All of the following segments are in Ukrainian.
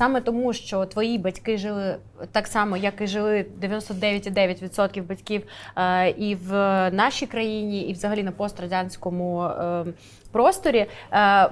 саме тому, що твої батьки жили так само, як і жили 99,9% батьків е, і в нашій країні, і взагалі на пострадянському е, просторі. Е,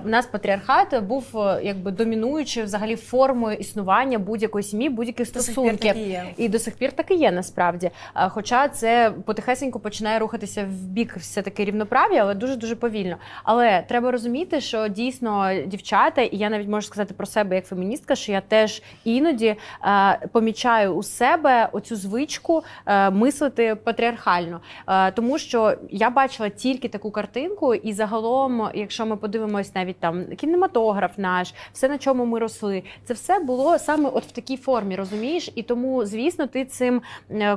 у нас патріархат був якби домінуючою взагалі формою існування будь-якої сім'ї, будь-яких стосунків. і. І до сих пір так і є насправді. Хоча це потихесенько починає рухатися в бік все-таки рівноправ'я, але дуже дуже повільно. Але треба розуміти, що дійсно дівчата, і я навіть можу сказати про себе як феміністка, що я теж іноді е, помічаю у себе оцю звичку е, мислити патріархально. Е, тому що я бачила тільки таку картинку, і загалом, якщо ми подивимось навіть там кінематограф наш, все на чому ми росли, це все було саме от в такій формі, розумієш? І тому, звісно, ти цим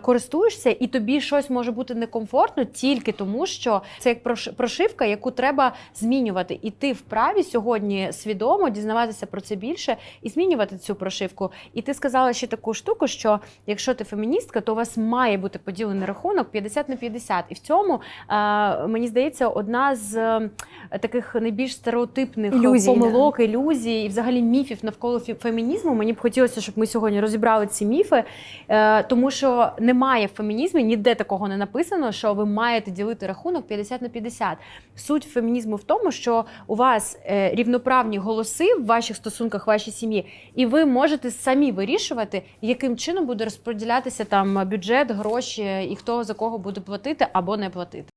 користуєшся, і тобі щось може бути некомфортно тільки тому, що це як прош- прошивка, яку треба змінювати. І ти вправі сьогодні свідомо дізнаватися про це більше і змінювати цю прошивку. І ти сказала ще таку штуку, що якщо ти феміністка, то у вас має бути поділений рахунок 50 на 50. І в цьому мені здається, одна з е, таких найбільш стереотипних Ілюзій, да. помилок, ілюзій і взагалі міфів навколо фемінізму. Мені б хотілося, щоб ми сьогодні розібрали ці міфи, е, тому що немає в фемінізмі ніде такого не написано, що ви маєте ділити рахунок 50 на 50. Суть фемінізму в тому, що у вас е, рівноправні голоси в ваших стосунках, в вашій сім'ї, і ви можете самі вирішувати, яким чином буде розподілятися там бюджет, гроші і хто за кого буде платити або не платити.